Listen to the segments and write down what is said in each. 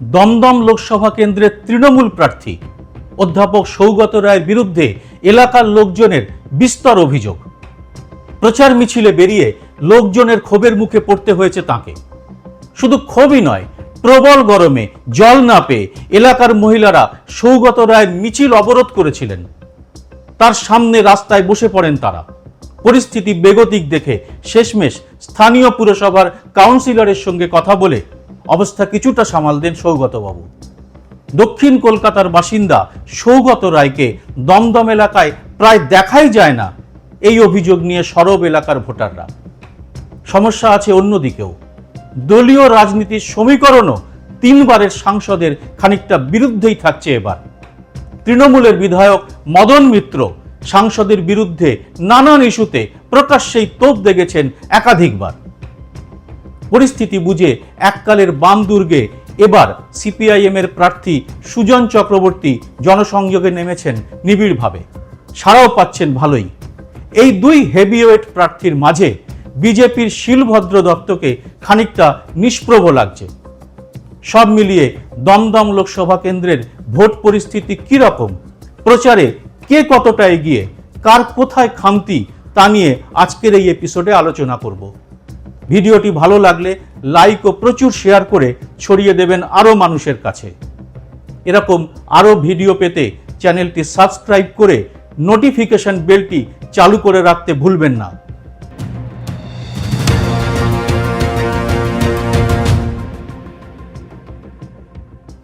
দমদম লোকসভা কেন্দ্রের তৃণমূল প্রার্থী অধ্যাপক সৌগত রায়ের বিরুদ্ধে এলাকার লোকজনের বিস্তর অভিযোগ। প্রচার মিছিলে বেরিয়ে লোকজনের ক্ষোভের মুখে পড়তে হয়েছে তাকে। শুধু ক্ষোভই নয়, প্রবল গরমে জল না পেয়ে এলাকার মহিলারা সৌগত রায়ের মিছিল অবরোধ করেছিলেন। তার সামনে রাস্তায় বসে পড়েন তারা। পরিস্থিতি বেগতিক দেখে শেষমেশ স্থানীয় পুরসভার কাউন্সিলরের সঙ্গে কথা বলে অবস্থা কিছুটা সামাল দেন সৌগতবাবু। দক্ষিণ কলকাতার বাসিন্দা সৌগত রায়কে দমদম এলাকায় প্রায় দেখাই যায় না এই অভিযোগ নিয়ে সরব এলাকার ভোটাররা। সমস্যা আছে অন্যদিকেও। দলীয় রাজনীতির সমীকরণও তিনবারের সাংসদের খানিকটা বিরুদ্ধেই থাকছে এবার। তৃণমূলের বিধায়ক মদন মিত্র সাংসদের বিরুদ্ধে নানান ইস্যুতে প্রকাশ্যেই তোপ দেখেছেন একাধিকবার। পরিস্থিতি বুঝে এককালের বাম দুর্গে এবার সিপিআইএম এর প্রার্থী সুজন চক্রবর্তী জনসংযোগে নেমেছেন নিবিড়ভাবে। সাড়াও পাচ্ছেন ভালোই। এই দুই হেভিওয়েট প্রার্থীর মাঝে বিজেপির শিলভদ্র দত্তকে খানিকটা নিষ্প্রভ লাগছে। সব মিলিয়ে দমদম লোকসভা কেন্দ্রের ভোট পরিস্থিতি কি রকম প্রচারে কে কতটা এগিয়ে? কার কোথায় খামতি? তা নিয়ে আজকের এই এপিসোডে আলোচনা করব। ভিডিওটি ভালো লাগলে লাইক ও প্রচুর শেয়ার করে ছড়িয়ে দেবেন আরও মানুষের কাছে। এরকম আরও ভিডিও পেতে চ্যানেলটি সাবস্ক্রাইব করে নোটিফিকেশন বেলটি চালু করে রাখতে ভুলবেন না।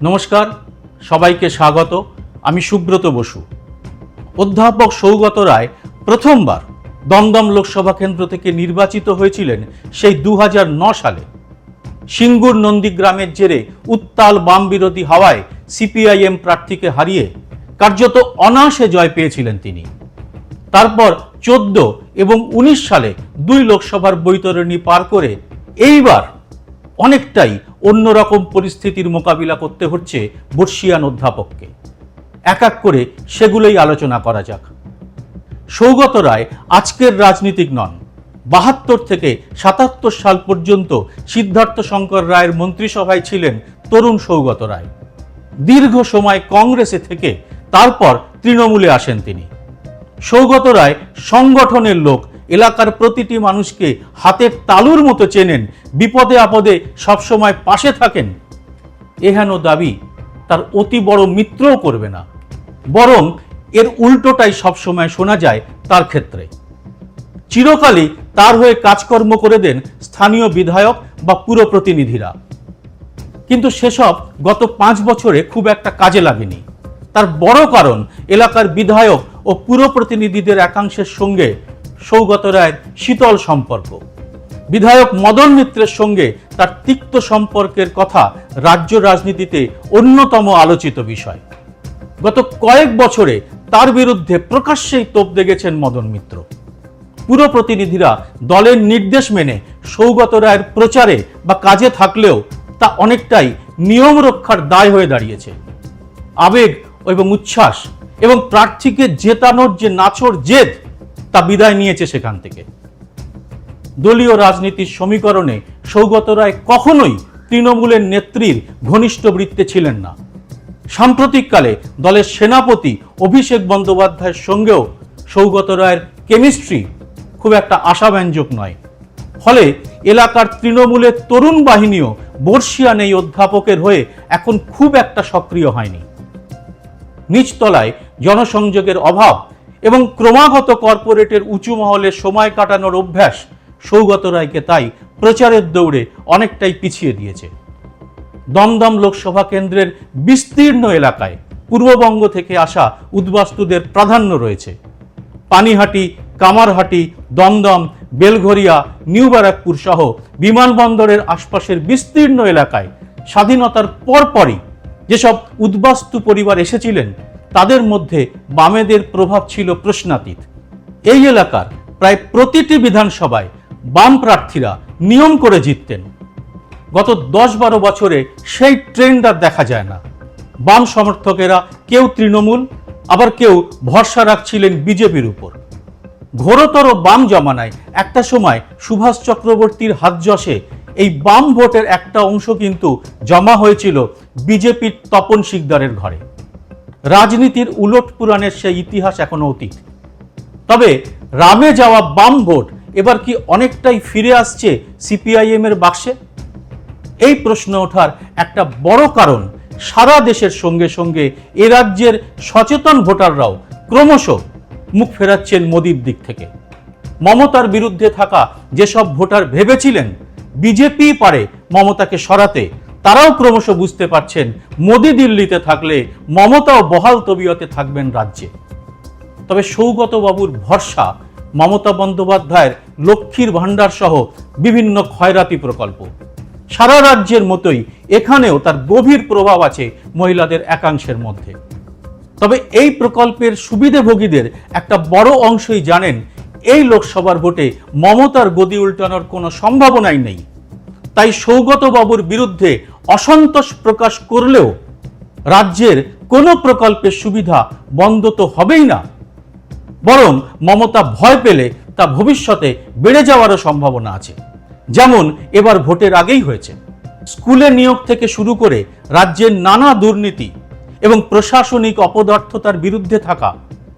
নমস্কার, সবাইকে স্বাগত। আমি সুব্রত বসু। অধ্যাপক সৌগত রায় প্রথমবার দমদম লোকসভা কেন্দ্র থেকে নির্বাচিত হয়েছিলেন সেই দু সালে। সিঙ্গুর নন্দীগ্রামের জেরে উত্তাল বাম বিরোধী হাওয়ায় সিপিআইএম প্রার্থীকে হারিয়ে কার্যত অনায়াসে জয় পেয়েছিলেন তিনি। তারপর চোদ্দ এবং ১৯ সালে দুই লোকসভার বৈতরণী পার করে এইবার অনেকটাই অন্যরকম পরিস্থিতির মোকাবিলা করতে হচ্ছে বর্ষিয়ান অধ্যাপককে। এক এক করে সেগুলোই আলোচনা করা যাক। সৌগত রায় আজকের রাজনীতিক নন। বাহাত্তর থেকে সাতাত্তর সাল পর্যন্ত সিদ্ধার্থ শঙ্কর রায়ের মন্ত্রিসভায় ছিলেন তরুণ সৌগত রায়। দীর্ঘ সময় কংগ্রেসে থেকে তারপর তৃণমূলে আসেন তিনি। সৌগত রায় সংগঠনের লোক, এলাকার প্রতিটি মানুষকে হাতের তালুর মতো চেনেন, বিপদে আপদে সবসময় পাশে থাকেন। এহেন দাবি তার অতি বড় মিত্রও করবে না। বরং এর উল্টোটাই সবসময় শোনা যায় তার ক্ষেত্রে। চিরকালই তার হয়ে কাজকর্ম করে দেন স্থানীয় বিধায়ক বা পুরপ্রতিনিধিরা। কিন্তু সেসব গত পাঁচ বছরে খুব একটা কাজে লাগেনি। তার বড় কারণ এলাকার বিধায়ক ও পুরপ্রতিনিধিদের একাংশের সঙ্গে সৌগত রায়ের শীতল সম্পর্ক। বিধায়ক মদন মিত্রের সঙ্গে তার তিক্ত সম্পর্কের কথা রাজ্য রাজনীতিতে অন্যতম আলোচিত বিষয়। গত কয়েক বছরে তার বিরুদ্ধে প্রকাশ্যেই তোপ দেখেছেন মদন মিত্র। পুরো প্রতিনিধিরা দলের নির্দেশ মেনে সৌগত রায়ের প্রচারে বা কাজে থাকলেও তা অনেকটাই নিয়ম রক্ষার দায় হয়ে দাঁড়িয়েছে। আবেগ এবং উচ্ছ্বাস এবং প্রার্থীকে জেতানোর যে নাছর জেদ, তা বিদায় নিয়েছে সেখান থেকে। দলীয় রাজনীতির সমীকরণে সৌগত রায় কখনোই তৃণমূলের নেত্রীর ঘনিষ্ঠ বৃত্তে ছিলেন না। সাম্প্রতিককালে দলের সেনাপতি অভিষেক বন্দ্যোপাধ্যায়ের সঙ্গেও সৌগত রায়ের কেমিস্ট্রি খুব একটা আশাব্যঞ্জক নয়। ফলে এলাকার তৃণমূলের তরুণ বাহিনীও বর্ষিয়ান এই অধ্যাপকের হয়ে এখন খুব একটা সক্রিয় হয়নি। নিচতলায় জনসংযোগের অভাব এবং ক্রমাগত কর্পোরেটের উঁচু মহলে সময় কাটানোর অভ্যাস সৌগত রায়কে তাই প্রচারের দৌড়ে অনেকটাই পিছিয়ে দিয়েছে। দমদম লোকসভা কেন্দ্রের বিস্তীর্ণ এলাকায় পূর্ববঙ্গ থেকে আসা উদ্বাস্তুদের প্রাধান্য রয়েছে। পানিহাটি, কামারহাটি, দমদম, বেলঘরিয়া, নিউ ব্যারাকপুর সহ বিমানবন্দরের আশপাশের বিস্তীর্ণ এলাকায় স্বাধীনতার পরপরই যেসব উদ্বাস্তু পরিবার এসেছিলেন, তাদের মধ্যে বামেদের প্রভাব ছিল প্রশ্নাতীত। এই এলাকার প্রায় প্রতিটি বিধানসভায় বাম প্রার্থীরা নিয়ম করে জিততেন। গত দশ বারো বছরে সেই ট্রেন্ড আর দেখা যায় না। বাম সমর্থকেরা কেউ তৃণমূল, আবার কেউ ভরসা রাখছিলেন বিজেপির উপর। ঘোরতর বাম জমানায় একটা সময় সুভাষ চক্রবর্তীর হাত যশে এই বাম ভোটের একটা অংশ কিন্তু জমা হয়েছিল বিজেপির তপন শিকদারের ঘরে। রাজনীতির উলট পুরাণের সেই ইতিহাস এখনও অতীত। তবে রামে যাওয়া বাম ভোট এবার কি অনেকটাই ফিরে আসছে সিপিআইএমের বাক্সে? এই প্রশ্ন ওঠার একটা বড় কারণ, সারা দেশের সঙ্গে সঙ্গে এ রাজ্যের সচেতন ভোটাররাও ক্রমশ মুখ ফেরাচ্ছেন মোদির দিক থেকে। মমতার বিরুদ্ধে থাকা যেসব ভোটার ভেবেছিলেন বিজেপি পারে মমতাকে সরাতে, তারাও ক্রমশ বুঝতে পারছেন মোদি দিল্লিতে থাকলে মমতাও বহাল তবিয়তে থাকবেন রাজ্যে। তবে সৌগত বাবুর ভরসা, মমতা বন্দ্যোপাধ্যায়ের লক্ষ্মীর ভাণ্ডার সহ বিভিন্ন ক্ষয়রাতি প্রকল্প। সারা রাজ্যের মতোই এখানেও তার গভীর প্রভাব আছে মহিলাদের একাংশের মধ্যে। তবে এই প্রকল্পের সুবিধাভোগীদের একটা বড় অংশই জানেন, এই লোকসভার ভোটে মমতার গদি উল্টানোর কোনো সম্ভাবনাই নেই। তাই সৌগত বাবুর বিরুদ্ধে অসন্তোষ প্রকাশ করলেও রাজ্যের কোনো প্রকল্পের সুবিধা বন্ধ তো হবেই না। বরং মমতা ভয় পেলে তা ভবিষ্যতে বেড়ে যাওয়ারও সম্ভাবনা আছে। যেমন এবার ভোটের আগেই হয়েছে। স্কুলে নিয়োগ থেকে শুরু করে রাজ্যের নানা দুর্নীতি এবং প্রশাসনিক অপদার্থতার বিরুদ্ধে থাকা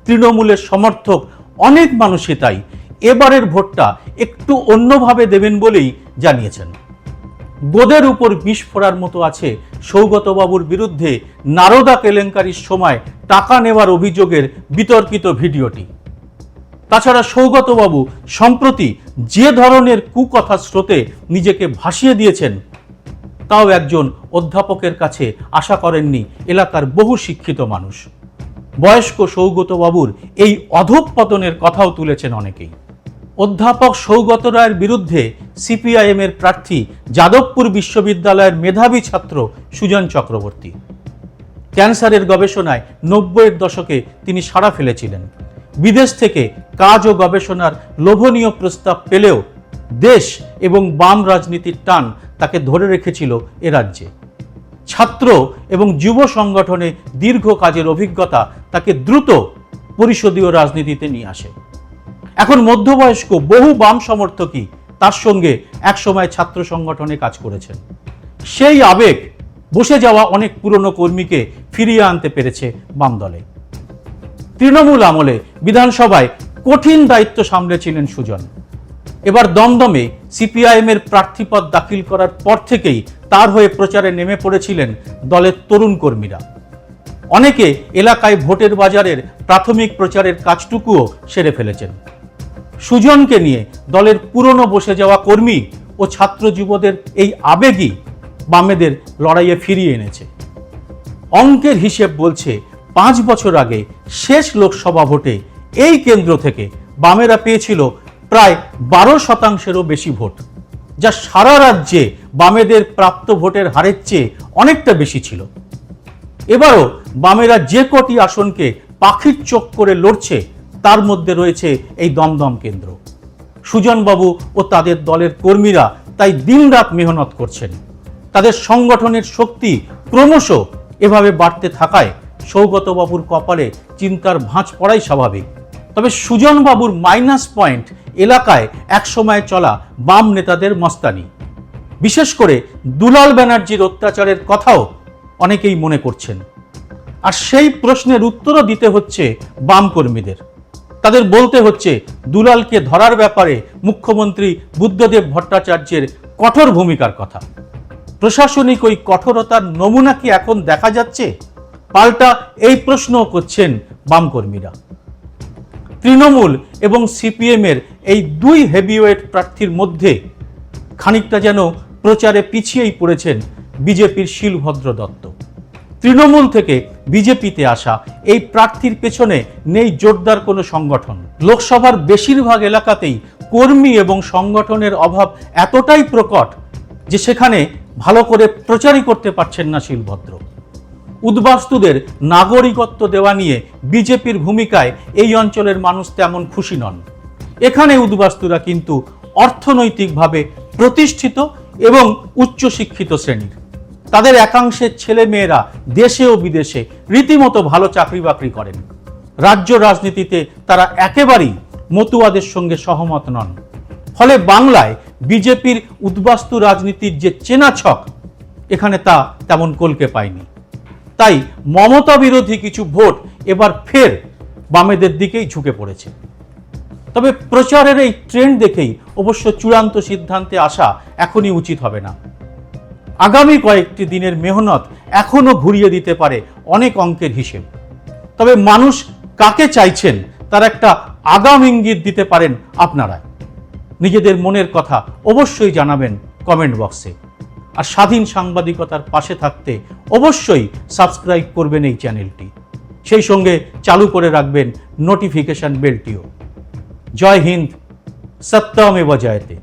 তৃণমূলের সমর্থক অনেক মানুষই তাই এবারের ভোটটা একটু অন্যভাবে দেবেন বলেই জানিয়েছেন। গোদের উপর বিষ ফোড়ার মতো আছে সৌগতবাবুর বিরুদ্ধে নারদা কেলেঙ্কারির সময় টাকা নেওয়ার অভিযোগের বিতর্কিত ভিডিওটি। তাছাড়া সৌগতবাবু সম্প্রতি যে ধরনের কুকথা স্রোতে নিজেকে ভাসিয়ে দিয়েছেন, তাও একজন অধ্যাপকের কাছে আশা করেননি এলাকার বহু শিক্ষিত মানুষ। বয়স্ক সৌগতবাবুর এই অধঃপতনের কথাও তুলেছেন অনেকেই। অধ্যাপক সৌগত রায়ের বিরুদ্ধে সিপিআইএম এর প্রার্থী যাদবপুর বিশ্ববিদ্যালয়ের মেধাবী ছাত্র সুজন চক্রবর্তী। ক্যান্সারের গবেষণায় নব্বইয়ের দশকে তিনি সাড়া ফেলেছিলেন। বিদেশ থেকে কাজ ও গবেষণার লোভনীয় প্রস্তাব পেলেও দেশ এবং বাম রাজনীতির টান তাকে ধরে রেখেছিল এ রাজ্যে। ছাত্র এবং যুব সংগঠনে দীর্ঘ কাজের অভিজ্ঞতা তাকে দ্রুত পরিষদীয় রাজনীতিতে নিয়ে আসে। এখন মধ্যবয়স্ক বহু বাম সমর্থকই তার সঙ্গে একসময় ছাত্র সংগঠনে কাজ করেছেন। সেই আবেগ বসে যাওয়া অনেক পুরনো কর্মীকে ফিরিয়ে আনতে পেরেছে বাম দলে। তৃণমূল আমলে বিধানসভায় কঠিন দায়িত্ব সামলেছিলেন সুজন। এবার দমদমে সিপিআইএম এর প্রার্থীপদ দাখিল করার পর থেকেই তার হয়ে প্রচারে নেমে পড়েছিলেন দলের তরুণ কর্মীরা। অনেকে এলাকায় ভোটের বাজারের প্রাথমিক প্রচারের কাজটুকুও সেরে ফেলেছেন। সুজনকে নিয়ে দলের পুরনো বসে যাওয়া কর্মী ও ছাত্র যুবদের এই আবেগই বামেদের লড়াইয়ে ফিরিয়ে এনেছে। অঙ্কের হিসেব বলছে পাঁচ বছর আগে শেষ লোকসভা ভোটে এই কেন্দ্র থেকে বামেরা পেয়েছিল প্রায় বারো শতাংশেরও বেশি ভোট, যা সারা রাজ্যে বামেদের প্রাপ্ত ভোটের হারের চেয়ে অনেকটা বেশি ছিল। এবারও বামেরা যে কটি আসনকে পাখির চোখ করে লড়ছে, তার মধ্যে রয়েছে এই দমদম কেন্দ্র। সুজনবাবু ও তাদের দলের কর্মীরা তাই দিনরাত মেহনত করছেন। তাদের সংগঠনের শক্তি ক্রমশ এভাবে বাড়তে থাকায় সৌগতবাবুর কপালে চিন্তার ভাঁজ পড়াই স্বাভাবিক। তবে সুজনবাবুর মাইনাস পয়েন্ট এলাকায় একসময় চলা বাম নেতাদের মস্তানি। বিশেষ করে দুলাল ব্যানার্জির অত্যাচারের কথাও অনেকেই মনে করছেন। আর সেই প্রশ্নের উত্তরও দিতে হচ্ছে বাম কর্মীদের। তাদের বলতে হচ্ছে, দুলালকে ধরার ব্যাপারে মুখ্যমন্ত্রী বুদ্ধদেব ভট্টাচার্যের কঠোর ভূমিকার কথা। প্রশাসনিক ওই কঠোরতার নমুনা কি এখন দেখা যাচ্ছে? পাল্টা এই প্রশ্নও করছেন বাম কর্মীরা তৃণমূল এবং সিপিএমের এই দুই হেভিওয়েট প্রার্থীর মধ্যে খানিকটা যেন প্রচারে পিছিয়েই পড়েছেন বিজেপির শিলভদ্র দত্ত। তৃণমূল থেকে বিজেপিতে আসা এই প্রার্থীর পেছনে নেই জোরদার কোনো সংগঠন। লোকসভার বেশিরভাগ এলাকাতেই কর্মী এবং সংগঠনের অভাব এতটাই প্রকট যে সেখানে ভালো করে প্রচারই করতে পারছেন না শিলভদ্র। উদ্বাস্তুদের নাগরিকত্ব দেওয়া নিয়ে বিজেপির ভূমিকায় এই অঞ্চলের মানুষ তেমন খুশি নন। এখানে উদ্বাস্তুরা কিন্তু অর্থনৈতিকভাবে প্রতিষ্ঠিত এবং উচ্চশিক্ষিত শ্রেণির। তাদের একাংশের ছেলে মেয়েরা দেশে ও বিদেশে রীতিমতো ভালো চাকরি বাকরি করেন। রাজ্য রাজনীতিতে তারা একেবারেই মতুয়াদের সঙ্গে সহমত নন। ফলে বাংলায় বিজেপির উদ্বাস্তু রাজনীতির যে চেনা ছক, এখানে তা তেমন কলকে পায়নি। তাই মমতা বিরোধী কিছু ভোট এবার ফের বামেদের দিকেই ঝুঁকে পড়েছে। তবে প্রচারের এই ট্রেন্ড দেখেই অবশ্য চূড়ান্ত সিদ্ধান্তে আসা এখনই উচিত হবে না। আগামী কয়েকটি দিনের মেহনত এখনও ঘুরিয়ে দিতে পারে অনেক অঙ্কের হিসেব। তবে মানুষ কাকে চাইছেন তার একটা আগাম ইঙ্গিত দিতে পারেন আপনারা নিজেদের মনের কথা অবশ্যই জানাবেন কমেন্ট বক্সে। আর স্বাধীন সাংবাদিকতার পাশে থাকতে অবশ্যই সাবস্ক্রাইব করবেন এই চ্যানেলটি। সেই সঙ্গে চালু করে রাখবেন নোটিফিকেশান বেলটিও জয় হিন্দ সত্যমে জয়তে।